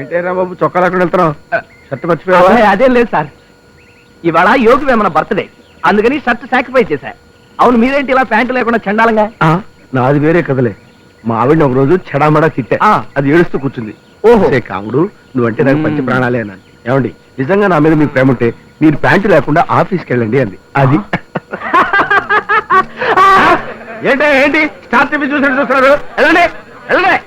ఏంటేరా బాబు చొక్కా లేకుండా వెళ్తున్నావు? షర్ట్ మర్చిపోయావా? అదేం లేదు సార్. ఇవాళ యోగి వేమన బర్త్డే. అందుకని షర్ట్ సాక్రిఫైస్ చేశా. అవును మీరేంటి ఇలా ప్యాంటు లేకుండా చండాలంగా? నాది వేరే కదలే మా ఆవిడని ఒక రోజు చెడామడా తిట్టా. అది ఏడుస్తూ కూర్చుంది. ఓహో. కాముడు నువ్వంటే నాకు మ్మ్. ప్రాణాలే అన్నాను ఏమండి నిజంగా నా మీద మీకు ప్రేమ ఉంటే మీరు ప్యాంటు లేకుండా ఆఫీస్కి వెళ్ళండి అంది. అది. ఏంటి ఏంటి? స్టార్ టీవీ చూసినట్టు చూస్తున్నారు. వెళ్ళండి వెళ్ళండి.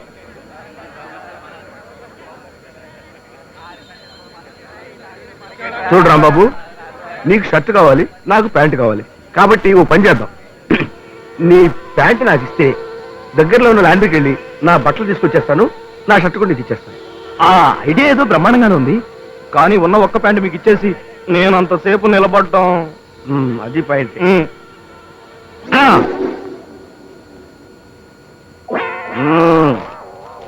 చూడు రాంబాబు నీకు షర్ట్ కావాలి నాకు ప్యాంట్ కావాలి. కాబట్టి ఓ పని చేద్దాం. నీ ప్యాంట్ నాకు ఇస్తే దగ్గరలో ఉన్న ల్యాండ్రీకి వెళ్ళి నా బట్టలు తీసుకొచ్చేస్తాను నా షర్ట్ కూడా నీకు ఇచ్చేస్తాను. ఆ ఐడియా ఏదో బ్రహ్మాండంగానే ఉంది. కానీ ఉన్న ఒక్క ప్యాంటు మీకు ఇచ్చేసి నేను అంతసేపు నిలబడటం. అది పాయింట్ ఉమ్. ఆ,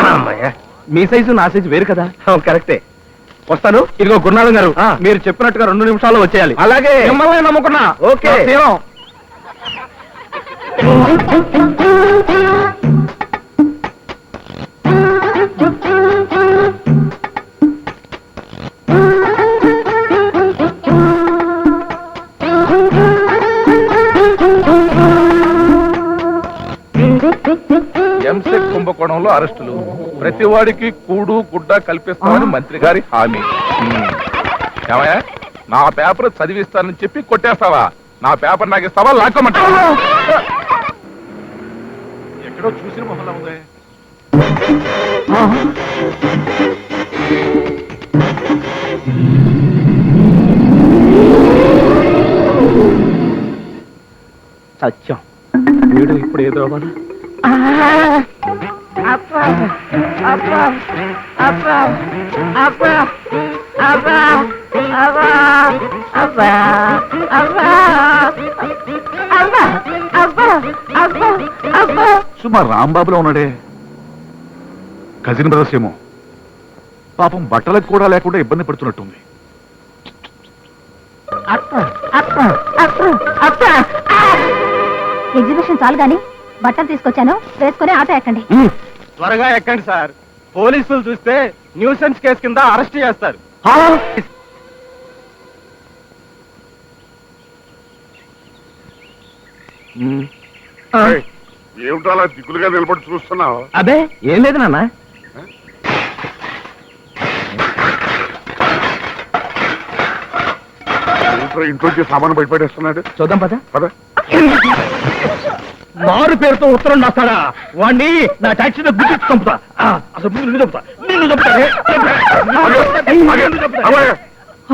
అమ్మాయ్యా. మీ సైజు నా సైజు వేరు కదా? కరెక్టే. వస్తాను. ఇదిగో గురునాథం గారు ఆ. మీరు చెప్పినట్టుగా రెండు నిమిషాల్లో వచ్చేయాలి. అలాగే. మిమ్మల్ని నమ్ముకున్నా. ఓకే. ఎంసెట్ కుంభకోణంలో అరెస్టులు. ప్రతి వాడికి కూడు గుడ్డ కల్పిస్తామని మంత్రి గారి హామీ. ఏమయ్యా? నా పేపర్ చదివిస్తానని చెప్పి కొట్టేస్తావా? నా పేపర్ నాకు ఇస్తావా? లాక్కోమంటావా? ఎక్కడో చూసిన మొహంలో ఉంది. సత్యం. వీడు ఇప్పుడు ఏదో సుమా రాంబాబులో ఉన్నాడే. కజిన్ బ్రదర్స్ ఏమో. పాపం బట్టలకు కూడా లేకుండా ఇబ్బంది పడుతున్నట్టుంది. ఎగ్జిబిషన్ చాలు గాని బట్టలు తీసుకొచ్చాను వేసుకొని ఆటో ఎక్కండి. త్వరగా ఎక్కండి సార్. పోలీసులు చూస్తే న్యూసెన్స్ కేసు కింద అరెస్ట్ చేస్తారు. ఏమిటో అలా దిగులుగా నిలబడి చూస్తున్నావు? అబే ఏం లేదు నాన్న. ఇంట్లోంచి సామాను బయటపడేస్తున్నాడు? చూద్దాం పద. పద. మారు పేరుతో ఉత్తరం రాస్తాడా? వాణ్ణి నా టాక్సీలో గుర్తు చంపుతా. ఆ, అసలు ముందు నిన్ను చంపుతా. నిన్ను చంపుతా. నిన్ను చంపుతా.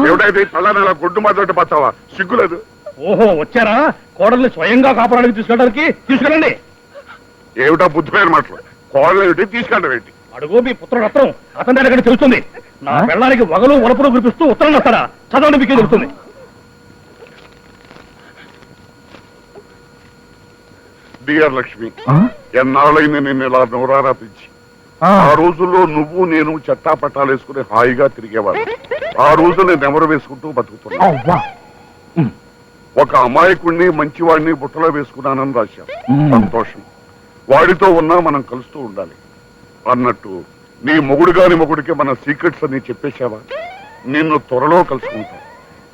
ఏమిటైతే తల గొడ్డు మాత్రం పచ్చావా సిగ్గులేదు ఓహో వచ్చారా? కోడల్ని స్వయంగా కాపాడానికి తీసుకెళ్ళడానికి తీసుకెళ్ళండి. ఏమిటా బుద్ధి పేరు మాటలు? కోడలు ఏమిటి? తీసుకెళ్ళడం ఏంటి? అడుగు మీ పుత్ర రత్నం. అతని దగ్గర తెలుస్తుంది. నా పెళ్ళానికి వగలు వలపులు కురిపిస్తూ ఉత్తరం రాస్తాడా? చదవండి మీకే తెలుస్తుంది. డియర్ లక్ష్మి ఎన్నాళ్ళైంది నిన్ను ఇలా నోరారా పిలిచి. ఆ. రోజుల్లో నువ్వు నేను చట్టా పట్టాలు వేసుకుని హాయిగా తిరిగేవాడు ఆ రోజు నేను ఎవరు వేసుకుంటూ బతుకుతున్నా. ఒక అమాయకుణ్ణి మంచివాడిని బుట్టలో వేసుకున్నానని రాశాం. సంతోషం. వాడితో ఉన్నా మనం కలుస్తూ ఉండాలి. అన్నట్టు నీ మొగుడు గాని మొగుడికి మన సీక్రెట్స్ అన్ని చెప్పేశావా? నిన్ను త్వరలో కలుసుకుంటా.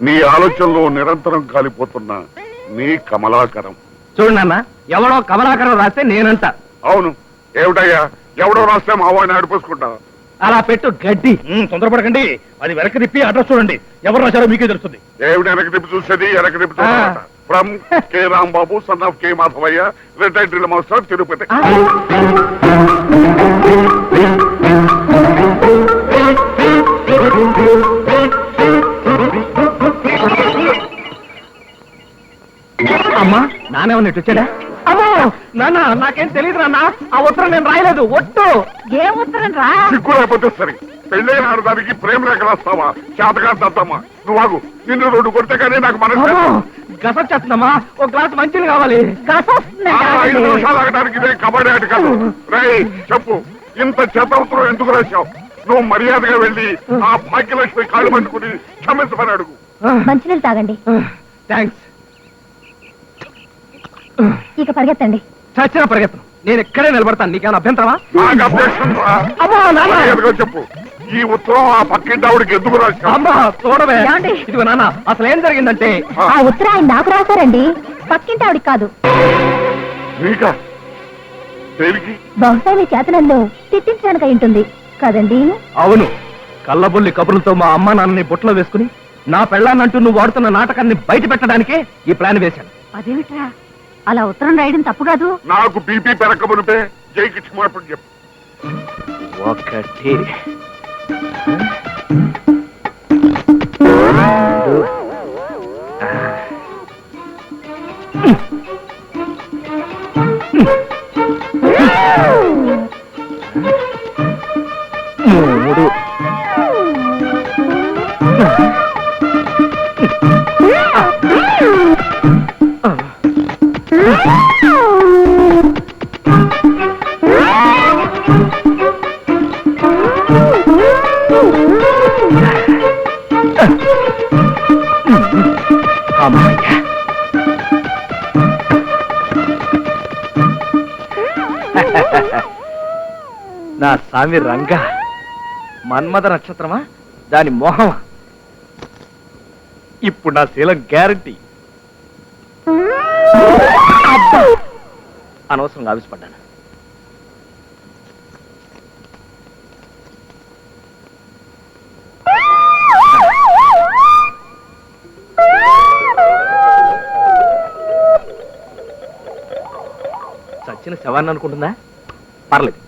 నీ ఆలోచనలో నిరంతరం కాలిపోతున్న నీ కమలాకరం. చూడు నాన్న ఎవడో కమలాకరం రాస్తే నేనంట. అవును. ఏమిటయ్యా? ఎవడో రాస్తే మా వాడిని ఆడిపోసుకుంటా అలా పెట్టు గడ్డి. తొందరపడకండి. అది వెనక్కి తిప్పి అడ్రస్ చూడండి. ఎవరు రాశారో మీకే తెలుస్తుంది. ఏమిటి వెనక తిప్పి చూసేది? వెనక తిప్పి ఆ. From K Rambabu son of K Madhavayya retired drill master Tirupati. అమ్మా నానేమన్నా ఇటు వచ్చాడా? నాన్న నాకేం తెలియదు నాన్న. ఆ ఉత్తరం నేను రాయలేదు. ఒట్టు. ఏ ఉత్తరం రా? సిగ్గు లేకపోతే సరే. పెళ్ళైన ఆడదానికి ప్రేమ లేఖ రాస్తావా? చేతగా దద్దమ్మా నువ్వు ఆగు. నిన్ను రెండు కొడితే కానీ నాకు మనసు గసొచ్చేస్తుందమ్మా ఒక గ్లాస్ మంచిది కావాలి. గసొస్తుంది ఆ, ఐదు నిమిషాలు ఆగడానికి ఇదే కబడ్డీ ఆట కాదు. రేయ్ చెప్పు. ఇంత చేతవసరం ఎందుకు రాశావు? నువ్వు మర్యాదగా వెళ్ళి ఆ భాగ్యలక్ష్మి కాళ్ళు పట్టుకుని క్షమించమని అడుగు. మంచినీళ్ళు తాగండి. థ్యాంక్స్ ఇక పరిగెత్తండి. చచ్చిన పరిగెత్తను నేను ఇక్కడే నిలబడతాను. నీకేమైనా అభ్యంతరమా? నాకు అభ్యక్షం రా. అమ్మా నాన్న! మర్యాదగా చెప్పు. ఈ ఉత్తరం ఆ పక్కింటి ఆవిడకి ఎందుకు రాశావు? అమ్మా చూడవే. ఏమండి? ఇదిగో నాన్న అసలు ఏం జరిగిందంటే? ఆ. ఉత్తరం ఆయన నాకు రాశారండి. పక్కింటి ఆవిడికి కాదు. నీకా దేనికి? బహుశా మీ చేతనన్ను తిట్టించడానికి అయి ఉంటుంది. కదండి? అవును. కళ్ళబొల్లి కబుర్లతో మా అమ్మ నాన్నని బుట్టలో వేసుకుని నా పెళ్ళాన్నంటూ నువ్వు వాడుతున్న నాటకాన్ని బయట పెట్టడానికే ఈ ప్లాన్ వేశాను. అదేమిట్రా? అలా ఉత్తరం రాయడం తప్పు కాదు. నాకు బీపీ పెరగబడితే జైకి క్షమాపణ చెప్పు. ఒకటి. మూడు. నా స్వామి రంగ. మన్మథ నక్షత్రమా? దాని మోహమా? ఇప్పుడు నా శీలం గ్యారంటీ. అనవసరంగా ఆవిష్పడ్డాను వచ్చిన శవాన్ని అనుకుంటుందా? పర్లేదు.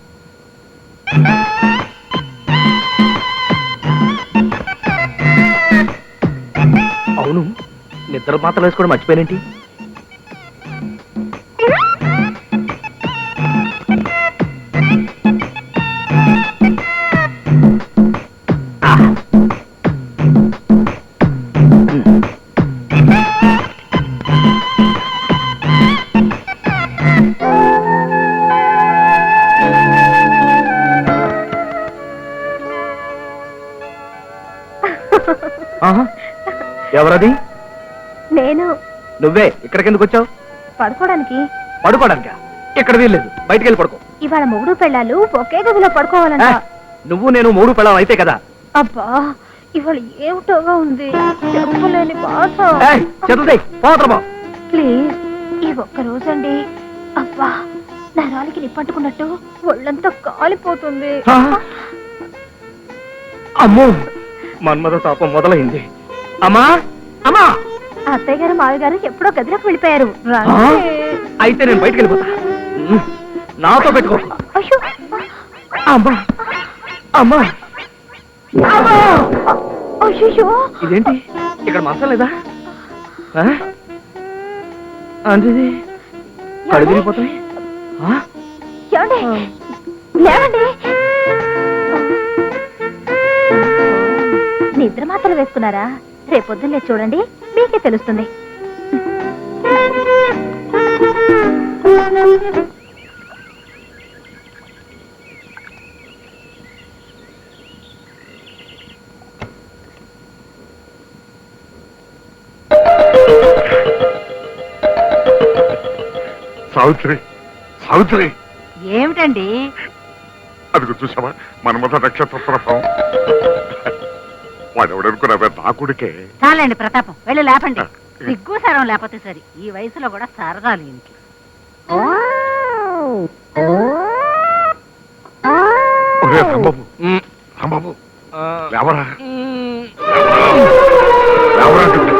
అవును నిద్ర మాత్రం వేసుకోవడం మర్చిపోయినేంటి? నేను నువ్వే ఇక్కడికి ఎందుకు వచ్చావు? పడుకోవడానికి. పడుకోవడానికా? ఇక్కడ వీల్లేదు. బయటికి వెళ్ళి పడుకో. ఇవాళ మొగుడు పెళ్ళాలు ఒకే గదిలో పడుకోవాలంట. నువ్వు నేను మూడు పిల్లలు అయితే కదా? అబ్బా ఇవాళ ఏమిటోగా ఉంది? చెప్పలేని బాధ. పోతరమా ప్లీజ్ ఈ ఒక్క రోజండి. అబ్బా నరాలకి నిప్పట్టుకున్నట్టు ఒళ్ళంతా కాలిపోతుంది. అమ్మో మన్మథ తాపం మొదలైంది. అమ్మా అమ్మా! అత్తయ్య గారు మావి గారు ఎప్పుడో గదిలోకి వెళ్ళిపోయారు. అయితే నేను బయటికి వెళ్ళిపోతా. నాతో పెట్టుకో. అమ్మా. అమ్మా. ఇదేంటి? ఇక్కడ మంచం లేదా? అంటే కళ్ళు తిరిగిపోతాయి. నిద్ర మాత్రలు వేసుకున్నారా? రేపొద్దున్నే చూడండి. మీకే తెలుస్తుంది. సావిత్రి సావిత్రి. ఏమిటండి? అదిగో చూసావా? మన్మథ నక్షత్ర ప్రభావం వాడు ఎవడనుకున్నావే నా కొడుకే. చాలండి ప్రతాపం వెళ్ళి లేపండి. సిగ్గు సరం లేకపోతే సరి ఈ వయసులో కూడా సరదాలు ఇంటికి ఒరే రాంబాబు. ఉమ్, రాంబాబు. ఆ, లేవరా. ఉమ్. లేవరా అంటే.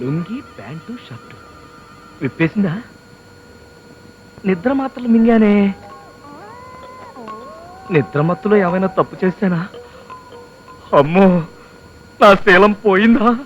Lungi pant shirt. విప్పేసిందా? నిద్ర మాత్రలు మింగానే. నిద్ర మత్తులో ఏమైనా తప్పు చేశానా? అమ్మో నా శీలం పోయిందా?